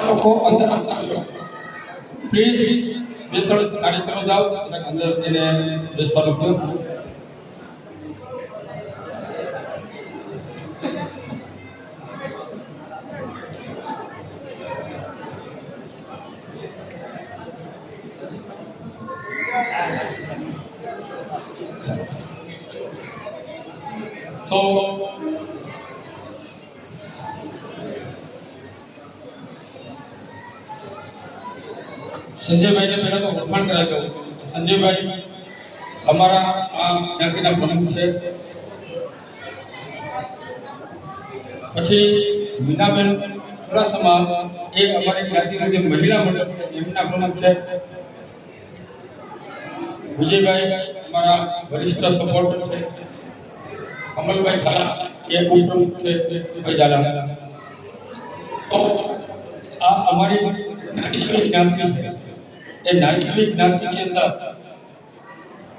બધા લોકો અંદર આવતા રહ્યો પ્લીઝ બે ત્રણ કાર્યક્રમો જાઓ અને અંદર એને બેસવાનું કહો સંજયભાઈ, અમારા આ જ્ઞાતિના પ્રમુખ છે. પછી મીનાબેન ચુડાસમા, એ અમારી જ્ઞાતિના જે મહિલા મંડળ છે, એમના પ્રમુખ છે. વિજયભાઈ, અમારા વરિષ્ઠ સપોર્ટર છે. કમલભાઈ ઝાલા, એ ઉપપ્રમુખ છે, ભાઈ ઝાલા. તો આ અમારી જ્ઞાતિ છે. એ નાની જ્ઞાતિની અંદર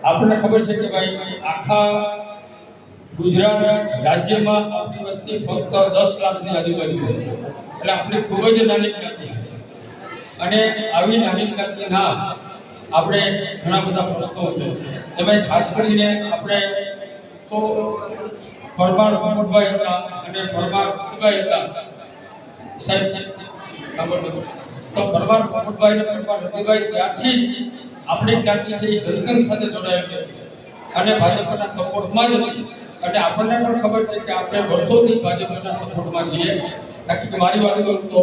આપણને ખબર છે કે ભાઈ, આખા ગુજરાત રાજ્યમાં આપણી વસ્તી ફક્ત દસ લાખની આજુબાજુ એટલે આપણે ખૂબ જ નાની જ્ઞાતિ છે. અને આવી નાની જ્ઞાતિના આપણે ઘણા બધા પ્રશ્નો છે. એમાં ખાસ કરીને આપણે તો પરમાર મોહનભાઈ હતા અને પરમાર મોહનભાઈ હતા. સાહેબ ખબર નથી. તો પરમાર મોહનભાઈ ને પરમાર રતિભાઈ ત્યારથી આપણી જ્ઞાતિ છે એ જનસંઘ સાથે જોડાયેલી હતી અને ભાજપના સપોર્ટમાં જ હતી અને આપણને પણ ખબર છે કે આપણે વર્ષોથી ભાજપના સપોર્ટમાં છીએ. કારણ કે મારી વાત કરું તો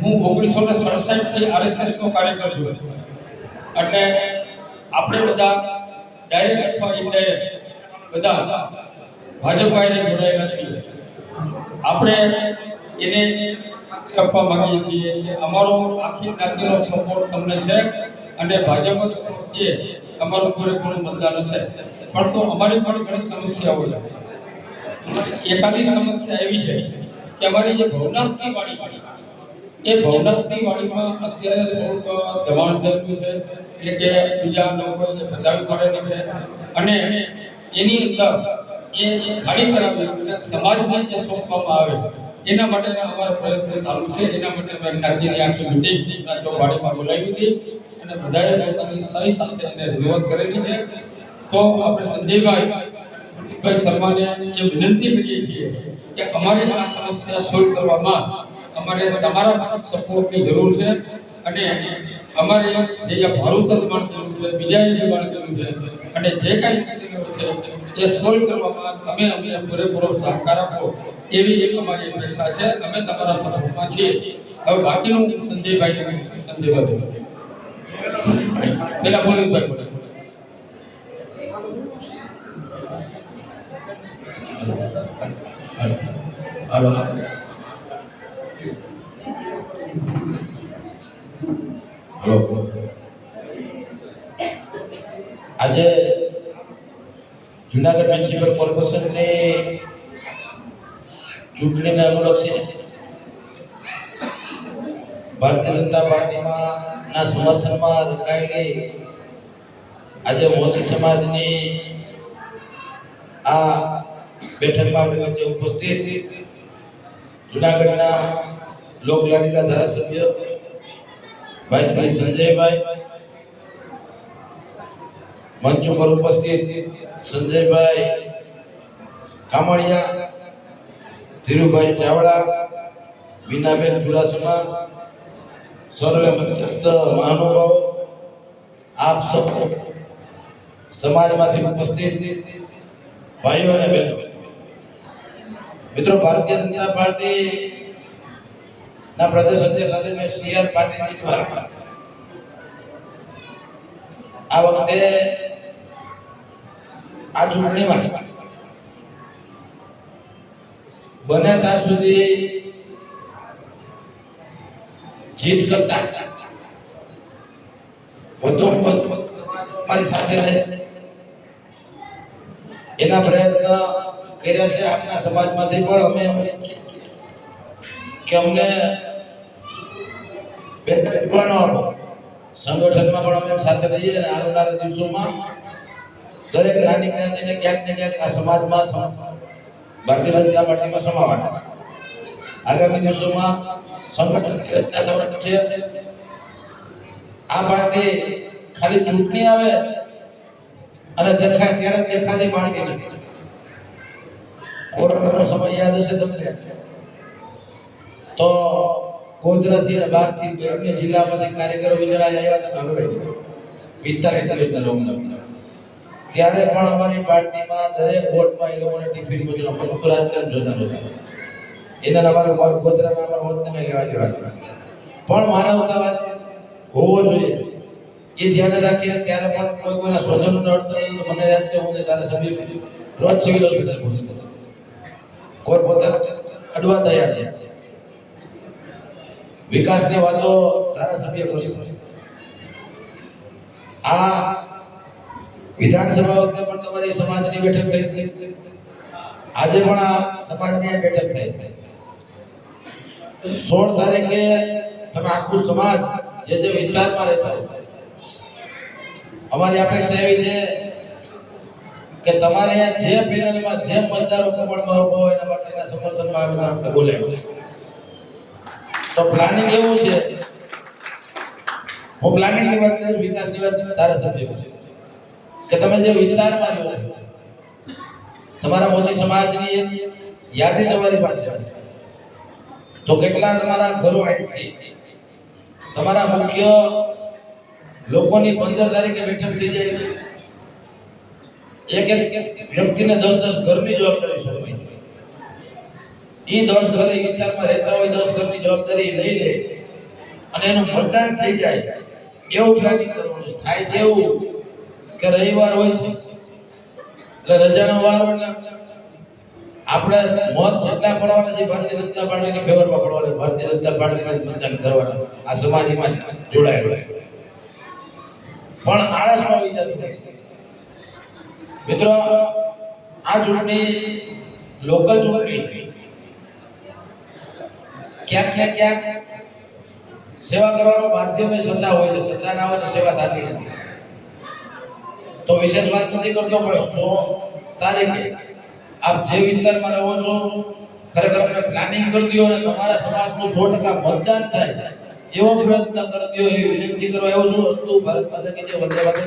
હું ઓગણીસો ને સડસઠથી આરએસએસનો કાર્યકર છું. એટલે આપણે બધા ડાયરેક્ટ અથવા ઇનડાયરેક્ટ બધા ભાજપ જોડાયેલા છીએ. આપણે એને આપવા માંગીએ છીએ કે અમારો આખી જ્ઞાતિનો સપોર્ટ તમને છે અને ભાજપ પ્રત્યે અમારું પૂરેપૂરું મતદાન હશે. તો અમારી પણ ઘણી સમસ્યાઓ છે. એકાદી સમસ્યા એવી છે કે અમારી જે ભવનાથની વાડી છે, એ ભવનાથની વાડીમાં અત્યારે થોડુંક દબાણ થયેલું છે, એટલે કે બીજા લોકો બચાવી પાડેલી છે અને એની અંદર એ ખાલી કરાવી અને સમાજને જે સોંપવામાં આવે એના માટેના અમારા પ્રયત્ન ચાલુ છે. એના માટે અમે જ્ઞાતિની આખી મિટિંગ શીખના બોલાવી હતી. અને બધાએ પોતાની સહી સાથે અમને રજૂઆત કરેલી છે. તો આપણે સંજયભાઈ ભાઈ શર્માને એ વિનંતી કરીએ છીએ કે અમારે આ સમસ્યા સોલ્વ કરવામાં અમારે તમારા મારા સપોર્ટની જરૂર છે. અને અમારે જે ભારત દબાણ કર્યું છે બીજાએ જે દબાણ કર્યું છે, અને જે કાંઈ છે, એ સોલ્વ કરવામાં તમે અમને પૂરેપૂરો સહકાર આપો. એવી એક અમારી અપેક્ષા છે, અમે તમારા સપોર્ટમાં છીએ. હવે બાકીનું સંજયભાઈ સંજયભાઈ પેલા બોલીભાઈ બોલે હાલો. હલો. આજે જુનાગઢ મ્યુનિસિપલ કોર્પોરેશનની ચૂંટણીને અનુલક્ષીને ભારતીય જનતા પાર્ટીમાં ના સમર્થનમાં રખાયેલી આજે મોદી સમાજની આ બેઠકમાં આપણી વચ્ચે ઉપસ્થિત જુનાગઢના લોકલાડીના ધારાસભ્ય ભાઈ શ્રી સંજયભાઈ, મંચ ઉપર ઉપસ્થિત સંજયભાઈ કામળિયા ધીરુભાઈ ચાવડા બીનાબેન ચુડાસમા, સર્વે મધ્યસ્થ મહાનુભાવો, આપ સૌ સમાજમાંથી ઉપસ્થિત ભાઈઓ અને બહેનો. મિત્રો, ભારતીય જનતા પાર્ટી ના પ્રદેશ અધ્યક્ષ આદરણીય સી આર દ્વારા આ વખતે આ ચૂંટણીમાં બને ત્યાં સુધી જીત કરતા. વધુ મારી સાથે રહે. એના પ્રયત્ન કર્યા છે આપણા સમાજમાંથી પણ અમે કે અમને બે ત્રણ આપો સંગઠનમાં પણ અમે સાથે રહીએ અને આવનારા દિવસોમાં દરેક નાની જ્ઞાતિને ક્યાંક ને ક્યાંક આ સમાજમાં સમ- ભારતીય જનતા પાર્ટીમાં સમાવવાના છે આગામી દિવસોમાં સંગઠનની રચના કરવાની છે આ પાર્ટી ખાલી ચૂંટણી આવે અને દેખાય ત્યારે જ દેખાતી પાર્ટી નથી કોરોનાનો સમય યાદ હશે તમને તો ગોધરાથી અને બહારથી અન્ય જિલ્લામાંથી કારીગરો વિજળા આવ્યા હતા હવે પિસ્તાલીસ તારીખના લોકો ત્યારે પણ અમારી પાર્ટીમાં દરેક વોર્ડમાં એ લોકોને ટિફિન મોકલો ફક્ત રાજકારણ જોતા નહોતા એના અમારે ગોત્રના અમારા વોટને લેવા દેવા. પણ માનવતાવાદ હોવો જોઈએ. એ ધ્યાન રાખીએ ત્યારે પણ કોઈ કોઈના સ્વજન તો મને યાદ છે, હું જે ધારાસભ્ય રોજ સિવિલ હોસ્પિટલ પહોંચી હતો કોઈ પોતાને અડવા તૈયાર નહીં વિકાસની વાતો ધારાસભ્ય કરશે. આ વિધાનસભા વખતે પણ તમારી સમાજની બેઠક થઈ હતી આજે પણ આ સમાજની બેઠક થઈ છે. સોળ તારીખે તમે આખું સમાજ જે જે વિસ્તારમાં રહેતા હોય, અમારી અપેક્ષા એવી છે કે તમારે અહીંયા જે પેનલમાં જે મતદારો કમળમાં ઊભો હોય એના માટે એના સમર્થનમાં બધા આપણે બોલાવ્યા છે. તો પ્લાનિંગ એવું છે. હું પ્લાનિંગની વાત કરીશ, વિકાસની વાત ધારાસભ્ય કરીશ. કે તમે જે વિસ્તારમાં રહો તમારા મોચી સમાજની એક યાદી તમારી પાસે હશે. તો કેટલા તમારા ઘરો છે? તમારા મુખ્ય લોકોની પંદર તારીખે બેઠક થઈ જાય એક એક વ્યક્તિને દસ દસ ઘરની જવાબદારી સોંપાઈ એ દસ ઘરે વિસ્તારમાં રહેતા હોય, દસ ઘરની જવાબદારી લઈ લે અને એનું મતદાન થઈ જાય. એવું પ્લાનિંગ કરવાનું થાય છે એવું. કે રવિવાર હોય છે? એટલે રજાનો વાર હોય આપણે મોત જેટલા પડવાના છે ભારતીય જનતા પાર્ટીની ફેવરમાં પડવાના ભારતીય જનતા પાર્ટીમાં મતદાન કરવાના આ સમાજમાં જોડાયેલો છે. પણ આળસમાં વિચાર મિત્રો, આ ચૂંટણી લોકલ ચૂંટણી છે. ક્યાંક ને ક્યાંક સેવા કરવાનો માધ્યમ એ સત્તા હોય છે. સત્તા ના હોય તો સેવા થતી નથી. તો વિશેષ વાત નથી કરતો, પણ સો તારીખે આપ જે વિસ્તારમાં રહો છો, ખરેખર આપણે પ્લાનિંગ કરી દો અને તમારા સમાજનું સો ટકા મતદાન થાય, એવો પ્રયત્ન કરી દો એવી વિનંતી કરવા આવ્યો છું વસ્તુ ભારત માતા કે જે વંદે માતા.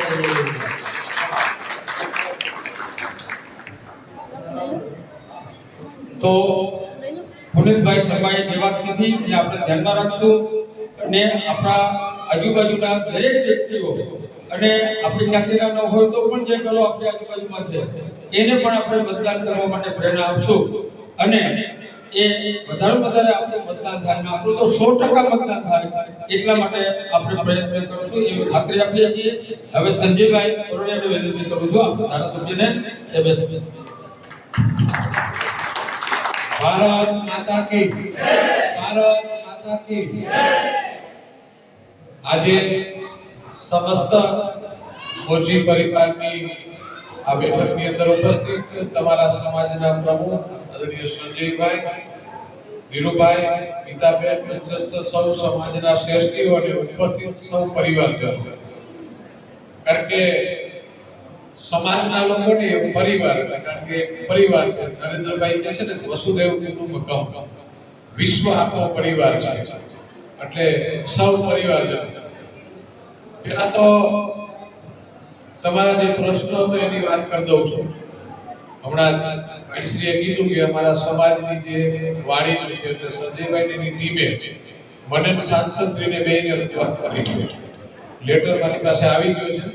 તો પુનિતભાઈ શર્માએ જે વાત કીધી એ આપણે ધ્યાનમાં રાખશું અને આપણા આજુબાજુના દરેક વ્યક્તિઓ અને આપણી જ્ઞાતિના ન હોય તો પણ જે કલો આપણી આજુબાજુમાં છે, એને પણ આપણે મતદાન કરવા માટે પ્રેરણા આપશું. અને એ વધારે વધારે આપણે મતદાન થાય ને આપણું તો સો ટકા મતદાન થાય એટલા માટે આપણે પ્રયત્ન કરશું. એવી ખાતરી આપીએ છીએ. હવે સંજયભાઈ કરોડિયાને વિનંતી કરું છું આપણા ધારાસભ્યને એ બેસે. ભારત માતા કી. ભારત માતા કી. આજે સમસ્ત મોજી પરિવારની આ બેઠકની અંદર ઉપસ્થિત તમારા સમાજના પ્રમુખ આદરણીય સંજયભાઈ ધીરુભાઈ ગીતાબેન મંચસ્થ સૌ સમાજના શ્રેષ્ઠીઓ અને ઉપસ્થિત સૌ પરિવારજનો. કારણ કે સમાજના લોકોને પરિવાર કારણ કે પરિવાર છે. નરેન્દ્રભાઈ કહે છે ને વસુદેવ કુટુંબકમ વિશ્વ આખો પરિવાર છે. એટલે સૌ પરિવારજન. પેલા તો તમારા જે પ્રશ્નો હતો એની વાત કરી દઉં છું. હમણાં ભાઈશ્રીએ કીધું કે અમારા સમાજની જે વાણી છે તે સંજયભાઈની ટીમે મને ને સાંસદશ્રીને બેને વાત કરી છે લેટર મારી પાસે આવી ગયો છે.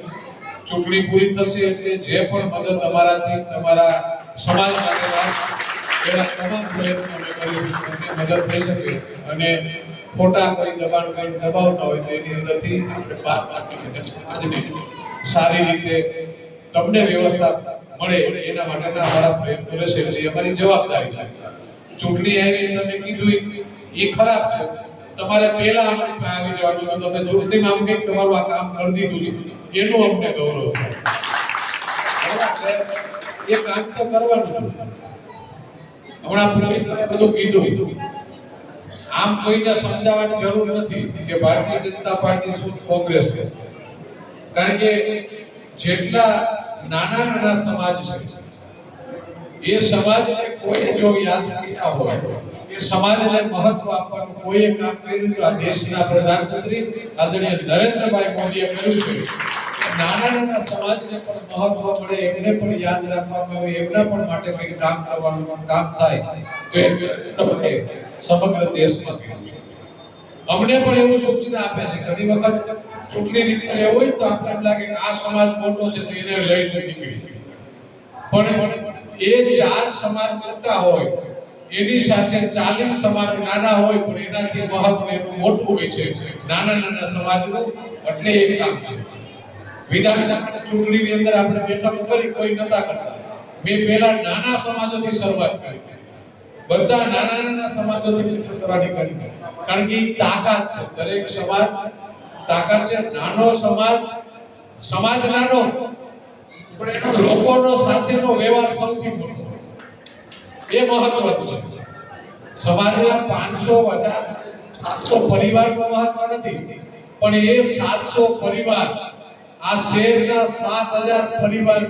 ચૂંટણી પૂરી થશે એટલે જે પણ મદદ અમારાથી તમારા સમાજ માટે એના તમામ પ્રયત્નો અમે કરીશું મદદ થઈ શકે અને ખોટા કોઈ દબાણ કોઈ દબાવતા હોય તો એની અંદરથી આપણે બહાર કાઢી સમાજને સારી રીતે તમને વ્યવસ્થા મળે એના માટેના અમારા પ્રયત્નો રહેશે. એટલે અમારી જવાબદારી છે. ચૂંટણી આવી તમે કીધું એ ખરાબ છે. તમારે પહેલા પાસે આવી જવાનું તો તમે ચૂંટણીમાં આમ કંઈક તમારું આ કામ કરી દીધું છે. એનું અમને ગૌરવ છે. એ કામ તો કરવાનું હમણાં બધું કીધું. આમ કોઈને સમજાવવાની જરૂર નથી કે ભારતીય જનતા પાર્ટી શું કોંગ્રેસ કારણ કે જેટલા નાના નાના સમાજ છે, એ સમાજને કોઈ જો યાદ રાખતા હોય, એ સમાજને મહત્વ આપવાનું કોઈએ કામ કર્યું તો આ દેશના પ્રધાનમંત્રી આદરણીય નરેન્દ્રભાઈ મોદીએ કર્યું છે. નાના નાના સમાજને પણ મહત્વ મળે એમને પણ યાદ રાખવામાં આવે, એમના પણ માટે કંઈક કામ કરવાનું કામ થાય, તો સમગ્ર દેશમાં અમને પણ એવું સૂચના આપે છે, ઘણી વખત ચૂંટણી નીકળે હોય તો આપણે એમ લાગે કે આ સમાજ મોટો છે તો એને લઈને નીકળી પણ એ ચાર સમાજ મોટા હોય, એની સાથે ચાલીસ સમાજ નાના હોય, પણ એનાથી મહત્વ એનું મોટું હોય છે, નાના નાના સમાજનું, એટલે એ કામ છે. વિધાનસભા ચૂંટણીની અંદર આપણે બેઠક કરી, કોઈ નતા કરતા. મેં પહેલા નાના સમાજોથી શરૂઆત કરી. બધા નાના નાના સમાજોથી કરવાની કરી. કારણ કે તાકાત છે. દરેક સમાજ તાકાત છે. નાનો સમાજ સમાજ નાનો. પણ એનો લોકોનો સાથેનો વ્યવહાર સૌથી મોટો. એ મહત્વનું છે. સમાજના પાંચસો વધારે સાતસો પરિવારનું મહત્વ નથી. પણ એ સાતસો પરિવાર આ શહેરના સાત હજાર પરિવાર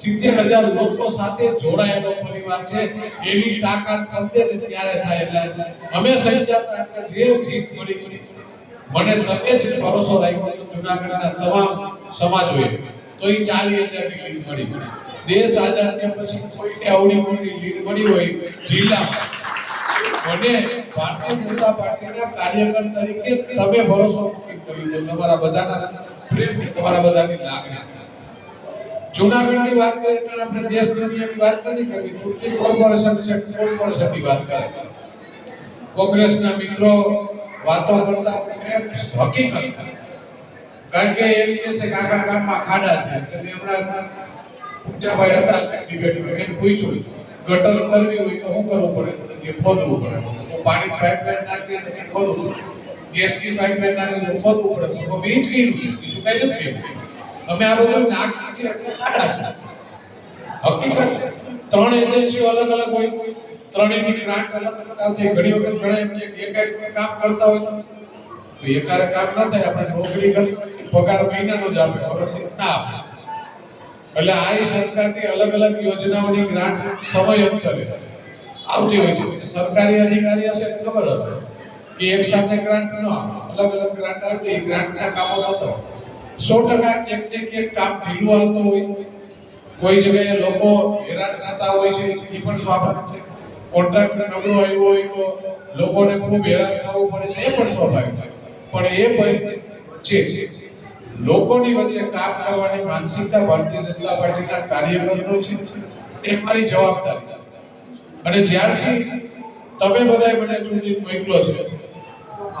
સિત્તેર હજાર લોકો સાથે જોડાયેલો પરિવાર છે. એની તાકાત સમજે ને ત્યારે થાય એટલે અમે જતા જે જીત મળી છે. મને તમે જ ભરોસો રાખ્યો છે જુનાગઢના તમામ સમાજોએ. તો એ ચાલી હજારની લીડ મળી. દેશ આઝાદ થયા પછી કોઈને આવડી મોટી લીડ મળી હોય જિલ્લામાં. મને ભારતીય જનતા પાર્ટીના કાર્યકર તરીકે તમે ભરોસો કર્યો છે તમારા બધાના પ્રેમ તમારા બધાની લાગણી. જૂનાગઢની વાત કરીએ એટલે આપણે દેશ દુનિયાની વાત નથી કરવી, ચૂંટણી કોર્પોરેશન છે, કોર્પોરેશનની વાત કરે. કોંગ્રેસના મિત્રો વાતો કરતા હકીકત. કારણ કે એમ કહે છે કે આખા ગામમાં ખાડા છે. એટલે મેં હમણાં ઊંચાભાઈ હતા ડિબેટમાં એને પૂછ્યું, ગટર કરવી હોય તો શું કરવું પડે? એ ખોદવું પડે. પાણી પાઇપલાઇન નાખીએ ખોદવું પડે. ગેસની પાઇપલાઇન નાખી તો ખોદવું પડે તો એ જ કહ્યું બીજું કઈ નથી કહ્યું અમે આ બધું નાક નાખી ખાડા છે. હકીકત છે. ત્રણ એજન્સીઓ અલગ અલગ હોય. ત્રણેયની ગ્રાન્ટ અલગ અલગ આવતી. ઘણી વખત ઘણા એમ કે એકાએક કામ કરતા હોય તો. એકારે કામ ના થાય. આપણે નોકરી કરી પગાર મહિનાનો જ આપે. વર્ષની ના આપે. એટલે આ સરકારની અલગ અલગ યોજનાઓની ગ્રાન્ટ સમય અંતરે આવતી હોય છે. સરકારી અધિકારી હશે ખબર હશે. કે એક સાથે ગ્રાન્ટ ન અલગ અલગ ગ્રાન્ટ આવતી એ ગ્રાન્ટના કામો થતો સો ટકા ક્યાંક ને ક્યાંક કામ ઢીલું આવતું હોય. કોઈ જગ્યાએ લોકો હેરાન થતા હોય છે, એ પણ સ્વાભાવિક છે. કોન્ટ્રાક્ટ નબળો આવ્યો હોય તો લોકોને ખૂબ હેરાન થવું પડે છે, એ પણ સ્વાભાવિક પણ એ પરિસ્થિતિ છે લોકોની વચ્ચે કામ કરવાની માનસિકતા ભારતીય જનતા પાર્ટીના કાર્યકરો છે. એ મારી જવાબદારી અને જ્યારથી તમે બધાએ મને ચૂંટણી મોકલો છે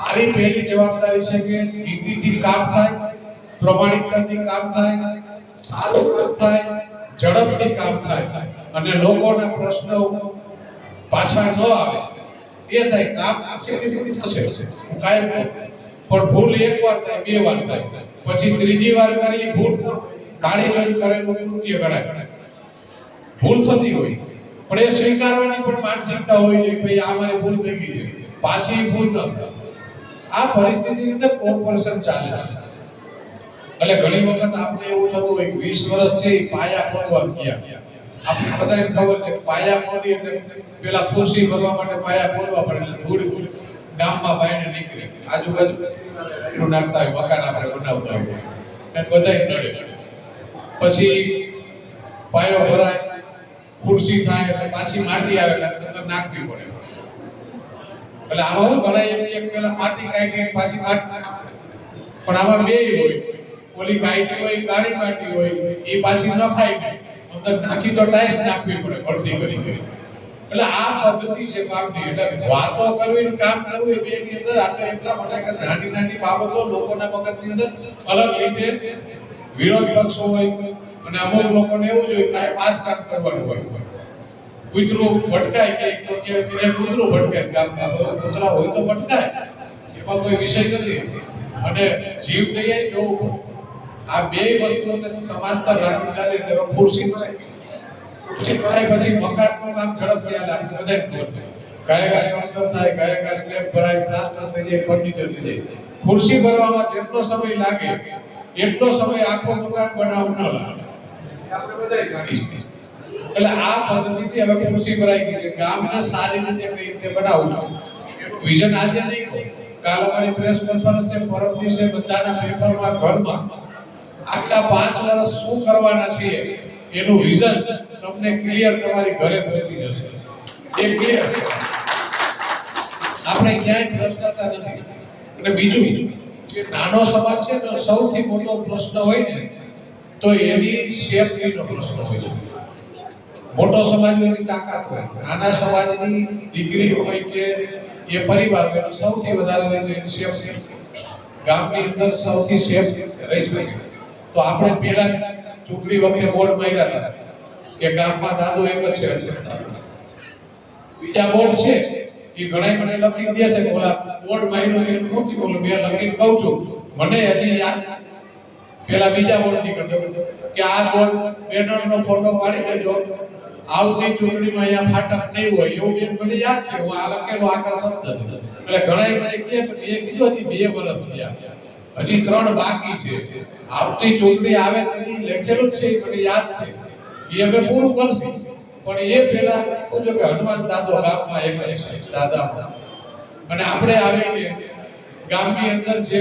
મારી પહેલી જવાબદારી છે કે નીતિથી કામ થાય, પ્રમાણિકતાથી કામ થાય, સારું કામ થાય, ઝડપથી કામ થાય. અને લોકોના પ્રશ્નો પાછા ન આવે. એ થાય, કામ આપશે થશે. કાયમ. પણ ભૂલ એક વાર થાય, બે વાર થાય. પછી ત્રીજી વાર કરી ભૂલ કાઢી જોઈ કરેલું કૃત્ય ગણાય. ભૂલ થતી હોય. પણ એ સ્વીકારવાની પણ માનસિકતા હોય કે ભાઈ, આ મારી ભૂલ થઈ ગઈ છે. પાછી ભૂલ ન થાય. આ પરિસ્થિતિ રીતે કોર્પોરેશન ચાલે છે. એટલે ઘણી વખત આપણે એવું થતું હોય વીસ વર્ષ છે પાયા ખોદવા ગયા. આપણે બધાને ખબર છે પાયા ખોદી એટલે પેલા ખુરશી ભરવા માટે પાયા ખોદવા પડે એટલે ધૂળ ગામમાં બાયણે નીકળે. આજુબાજુ નાખતા હોય, મકાન આપણે બનાવતા હોય. અને બધાય નડે. પછી પાયો ભરાય, ખુરશી થાય એટલે પાછી માટી આવે એટલે નાખવી પડે. એટલે આમાં હું ઘણા એક પેલા માટી કાઢી પાછી પણ આમાં બે હોય. ઓલી કાઢી હોય, કાળી માટી હોય, એ પાછી ન ખાય અંદર નાખી તો ટાઈસ નાખવી પડે, ભરતી કરી કરી. એટલે આ પદ્ધતિ છે પાકની. એટલે વાતો કરવી ને કામ કરવું એ બેની અંદર આ તો એટલા માટે નાની નાની બાબતો લોકોના મગજની અંદર અલગ રીતે વિરોધ પક્ષો હોય અને અમુક લોકોને એવું જોઈએ કાંઈ પાંચ કાચ કરવાનું હોય. કૂતરું ભટકાય કે કે કૂતરું ભટકાય ગામમાં કૂતરા હોય તો ભટકાય, એમાં કોઈ વિષય નથી. અને જીવ કહીએ જોવું આ બે વસ્તુઓને સમાનતા રાખવી ચાલે એટલે ખુરશી થાય ખુરશી થાય પછી મકાનનું કામ ઝડપથી હાલે લાગે બધાને ખબર છે કયા કયા થાય, કયા કયા સ્લેબ ભરાય પ્લાસ્ટર થઈ જાય, ફર્નિચર થઈ જાય. ખુરશી ભરવામાં જેટલો સમય લાગે, એટલો સમય આખો મકાન બનાવવું ન લાગે. આપણે બધાય જાણીએ છીએ. એટલે આ પદ્ધતિથી હવે ખુશી ભરાઈ ગઈ છે. ગામને સારી રીતે કઈ રીતે બનાવવું વિઝન આજે નહીં કાલ અમારી પ્રેસ કોન્ફરન્સ છે પરમ દિવસે બધાના પેપરમાં ઘરમાં. આટલા પાંચ વર્ષ શું કરવાના છીએ? એનું વિઝન તમને ક્લિયર તમારી ઘરે પહોંચી જશે. એ ક્લિયર આપણે ક્યાંય ભ્રષ્ટાચાર નથી. અને બીજું કે નાનો સમાજ છે સૌથી મોટો પ્રશ્ન હોય ને, તો એની સેફટીનો પ્રશ્ન હોય છે. મોટો સમાજ તાકાત હોય. નાના સમાજની દીકરી હોય કે એ પરિવાર હોય સૌથી વધારે હોય તો એની સેફટી ગામની અંદર સૌથી સેફ રહી છે. તો આપણે પહેલા ચૂંટણી વખતે બોર્ડ માર્યા હતા. કે ગામમાં દાદો એક જ છે. બીજા બોર્ડ છે. એ ઘણા મને લખી દે છે બોલા બોર્ડ માર્યો એ નથી બોલું મેં લખીને કહું છું. મને હજી યાદ. પેલા બીજા બોર્ડ નીકળતો. કે આ બોર્ડ બેનર નો ફોટો પાડી દેજો. આવતી ચૂંટણીમાં અહીંયા ફાટક નહીં હોય, એવું બેન મને યાદ છે. હું આ લખેલો આકાર શબ્દ એટલે ઘણા મને કહે મેં કીધું હજી બે વર્ષ થયા. હજી ત્રણ બાકી છે. આવતી ચૂંટણી આવે તેની લખેલું છે મને યાદ છે. એ અમે પૂરું કરશું. પણ એ પહેલા છે કે હનુમાન દાદો ગામમાં એક છે, દાદા. અને આપણે આવીને ગામની અંદર જે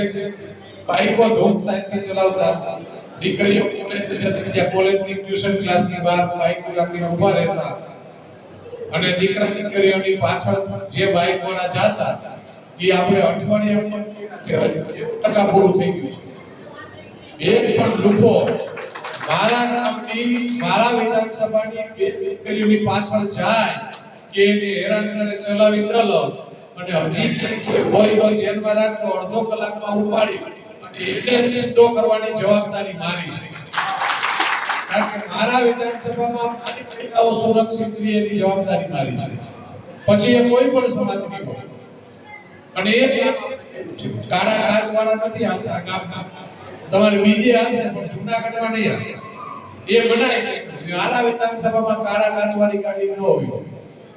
બાઈકો ધૂમ સાઈડથી ચલાવતા દીકરીઓ કોલેજની ટ્યુશન ક્લાસની બહાર બાઈકો રાખીને ઊભા રહેતા. અને દીકરા દીકરીઓની પાછળ જે વાળા જાતા, એ આપણે અઠવાડિયામાં ટકા પૂરું થઈ ગયું છે. એક પણ લુખો મારા ગામની, મારા વિધાનસભાની બે દીકરીઓની પાછળ જાય કે એને હેરાન કરે, ચલાવી ન લો. અને હજી કોઈ હોય તો ધ્યાનમાં રાખતો અડધો કલાકમાં ઉપાડી. એટલે સીધો કરવાની જવાબદારી મારી છે. કારણ કે મારા વિધાનસભામાં મારી મહિલાઓ સુરક્ષિત રહે એની જવાબદારી મારી છે. પછી એ કોઈ પણ સમાજની હોય. અને એ કાળા કાચ વાળા નથી આવતા ગામ ગામ. તમારે બીજે આવશે પણ જૂનાગઢમાં નહીં આવે. એ મનાય છે. મારા વિધાનસભામાં કાળા કાચ વાળી ગાડી ન હોય.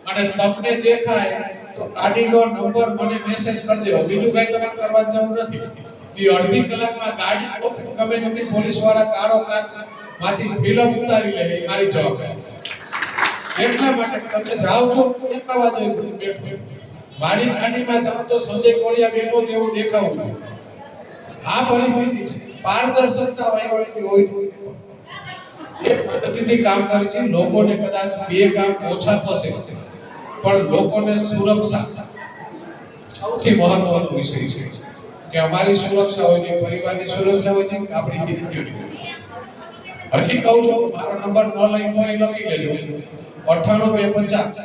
અને તમને દેખાય તો ગાડીનો નંબર મને મેસેજ કરી દેવો. બીજું કઈ તમારે કરવાની જરૂર નથી. એ અડધી કલાકમાં ગાડી ગમે નથી પોલીસવાળા કાળો કાચમાંથી ફિલ્મ ઉતારી લે મારી જવાબદારી એટલા માટે તમે જાઓ છો એકાવા જોઈએ બેઠો મારી ગાડીમાં જાઓ તો સંજય કોળિયા બેઠો જેવો દેખાવું આ પરિસ્થિતિ છે. પારદર્શકતા વહીવટી હોય એ પદ્ધતિથી કામ કરે છે, લોકોને કદાચ બે કામ ઓછા થશે, પણ લોકોને સુરક્ષા સૌથી મહત્વનો વિષય છે. કે અમારી સુરક્ષા હોય છે, પરિવારની સુરક્ષા હોય છે આપણી હજી કહું છું, મારો નંબર ન લખ્યો એ લખી લેજો અઠ્ઠાણું બે પચાસ.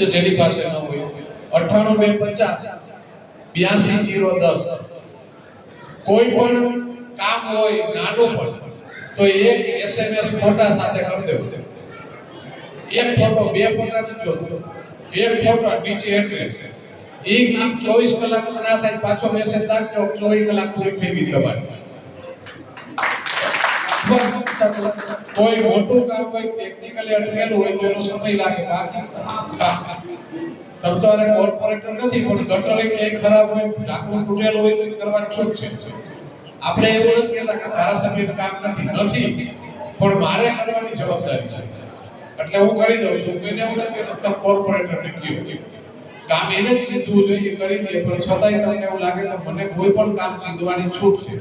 જો જેની પાસે ન હોય. અઠ્ઠાણું બે પચાસ. બ્યાસી જીરો દસ. કોઈ પણ કામ હોય, નાનું પણ તો એક એસએમએસ ફોટા સાથે કરી દેવું. એક ફોટો, બે ફોટા નથી જોતો એક ફોટો નીચે એડ્રેસ એ કામ ચોવીસ કલાક ના થાય, પાછો મેસેજ નાખજો, ચોવીસ કલાક પૂરી થઈ ગઈ તમારી કોઈ મોટું કામ હોય ટેકનિકલી અટકેલું હોય તો એનો સમય લાગે. બાકી તમામ કામ. તમતારે કોર્પોરેટર નથી, પણ ગટર એક ખરાબ હોય લાકડું તૂટેલું હોય તો એ કરવાની છૂટ છે. આપણે એવું નથી કહેતા કે ધારાસભ્ય કામ નથી નથી. પણ મારે કરવાની જવાબદારી છે. એટલે હું કરી દઉં છું. કોઈને એવું નથી કોર્પોરેટરને કહ્યું કામ એને જ સીધવું જોઈએ કરી દે પણ છતાંય તમને એવું લાગે તો મને કોઈ પણ કામ ચીંધવાની છૂટ છે.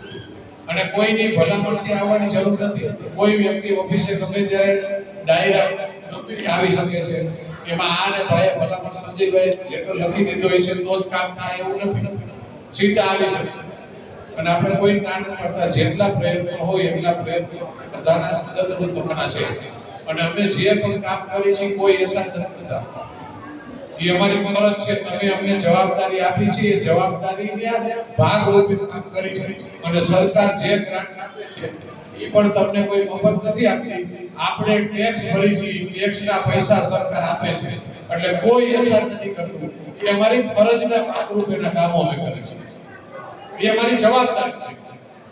અને કોઈની ભલામણથી આવવાની જરૂર નથી. કોઈ વ્યક્તિ ઓફિસે ગમે ત્યારે ડાયરા આવી શકે છે. એમાં આ ને ભાઈ ભલામણ સંજયભાઈ લેટર લખી દીધો હોય છે, તો જ કામ થાય એવું નથી. સીધા આવી શકે છે. અને આપણે કોઈ ના કરતા જેટલા પ્રયત્નો હોય, એટલા પ્રયત્નો બધાના મદદરૂપ થવાના છે. અને અમે જે પણ કામ કરીએ છીએ, કોઈ એસા નથી એ અમારી ફરજ છે, તમે અમને જવાબદારી આપી છે, એ જવાબદારીના ભાગરૂપે કામ કરી છે. અને સરકાર જે ગ્રાન્ટ આપે છે, એ પણ તમને કોઈ મફત નથી આપતી. આપણે ટેક્સ ભરી છીએ ટેક્સના પૈસા સરકાર આપે છે. એટલે કોઈ અસર નથી કરતું. એ અમારી ફરજના ભાગરૂપેના કામો અમે કરે છે. એ અમારી જવાબદારી છે.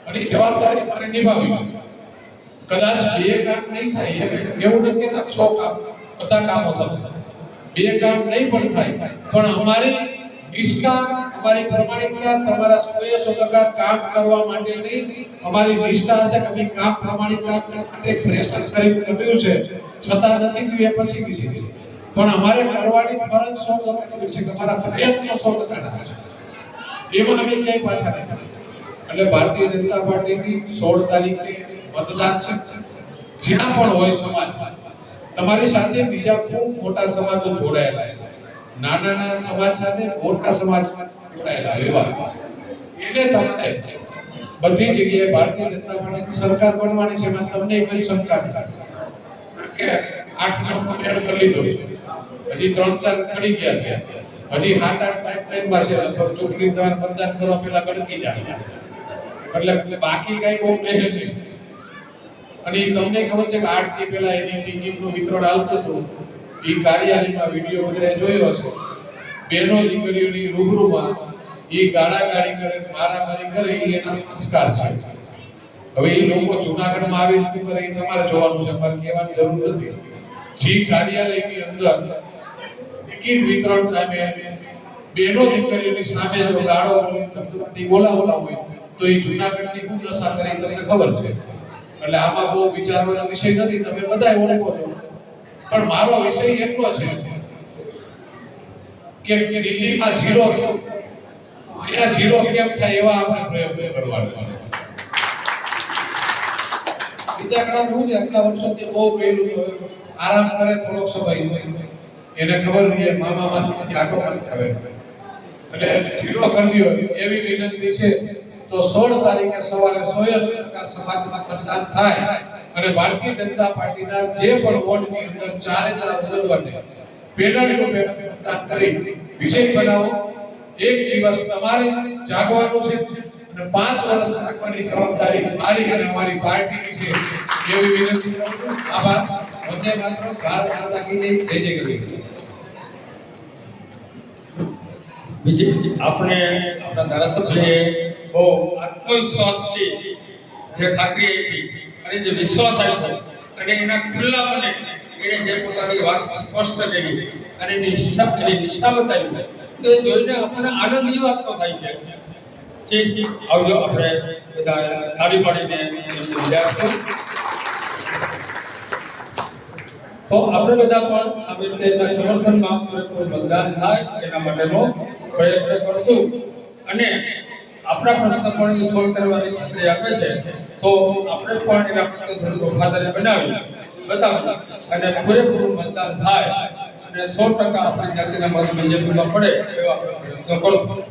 અને જવાબદારી મારે નિભાવી કદાચ બે કામ નહીં થાય, એવું નથી કે છ કામ, બધા કામો થશે. બે કામ નહીં પણ થાય. પણ અમારી નિષ્ઠા અમારી પ્રમાણિકતા, તમારા સોએ સો ટકા કામ કરવા માટેની અમારી નિષ્ઠા હશે કે અમે કામ પ્રમાણિકતા માટે પ્રેશર કરી કર્યું છે. છતાં નથી થયું એ પછી બીજી છે. પણ અમારે કરવાની ફરજ સો ટકા છે કે પ્રયત્નો સો ટકા છે. એમાં અમે ક્યાંય પાછા નથી. એટલે ભારતીય જનતા પાર્ટીની સોળ તારીખે મતદાન છે. જ્યાં પણ હોય સમાજ તમારી સાથે બીજા ખૂબ મોટા સમાજો જોડાયેલા છે. નાના નાના સમાજ સાથે મોટા સમાજ જોડાયેલા એવા. એટલે તમને બધી જગ્યાએ ભારતીય જનતા પાર્ટીની સરકાર બનવાની છે એમાં તમને કોઈ શંકા નથી. કે આઠ નવ મેળ કરી લીધો. હજી ત્રણ ચાર ખડી ગયા છે. હજી સાત આઠ પાઇપલાઇનમાં છે. લગભગ ચૂંટણી દ્વારા મતદાન કરવા પહેલા ગણકી જાય. એટલે બાકી કઈ બહુ નહીં. અને એ તમને ખબર છે કે આઠથી પહેલા એની ટિકિટનું વિતરણ આવતું હતું. એ કાર્યાલયમાં વીડિયો વગેરે જોયો હશે. બહેનો દીકરીઓની રૂબરૂમાં એ ગાળા ગાળી કરે મારામારી કરે, એ એના સંસ્કાર છે. હવે એ લોકો જુનાગઢમાં આવી રીતે કરે, એ તમારે જોવાનું છે. મારે કહેવાની જરૂર નથી. જે કાર્યાલયની અંદર ટિકિટ વિતરણ ટાઈમે બેનો દીકરીઓની સામે જો ગાળો ધમધમતી બોલાવલા હોય, તો એ જૂનાગઢની શું દશા કરી તમને ખબર છે. એટલે આમાં બહુ વિચારવાનો વિષય નથી, તમે બધા ઓળખો છો. પણ મારો વિષય એટલો છે કે દિલ્હીમાં ઝીરો અહીંયા ઝીરો કેમ થાય એવા આપણે પ્રયત્ન કરવાના ઘણા શું છે? આટલા વર્ષોથી બહુ પહેલું આરામ કરે, થોડોક સમય એને ખબર છે મામા માસીમાંથી આટો કરી આવે એટલે ઢીલો કરી દો એવી વિનંતી છે. તો સોળ તારીખે સવારે સોએ ટકા સમાજમાં મતદાન થાય અને ભારતીય જનતા પાર્ટીના જે પણ વોર્ડની અંદર ચારે ચાર ઉમેદવારને પેનલ રૂપે મતદાન કરી વિજય બનાવો. એક દિવસ તમારે જાગવાનું છે અને પાંચ વર્ષ રાખવાની જવાબદારી મારી અને અમારી પાર્ટીની છે. એવી વિનંતી કરું છું. આભાર. વંદે માત્ર ભારત માતા કી જય. જય જય આપણે આપણા ધારાસભ્યએ બહુ આત્મવિશ્વાસથી જે ખાતરી આપી અને જે વિશ્વાસ આપ્યો અને એના ખુલ્લા મને એને જે પોતાની વાત સ્પષ્ટ કરી અને એની નિષ્ઠા એની નિષ્ઠા બતાવી તો એ જોઈને આપણને આનંદની વાત તો થાય છે ઠીક આવજો આપણે બધા તાળી પાડીને એમને વિદાય આપીએ. તો આપણે બધા પણ આવી રીતે એના સમર્થનમાં પૂરેપૂરું મતદાન થાય એના માટેનો પ્રયત્ન કરશું અને આપણા પ્રશ્ન પણ સોલ્વ કરવાની ખાતરી આપે છે. તો આપણે પણ એના પ્રત્યે થોડી વફાદારી બનાવી. બતાવી. અને પૂરેપૂરું મતદાન થાય. અને સો ટકા આપણી જાતિના મત બીજેપીમાં પડે એવા પ્રયત્નો કરશું.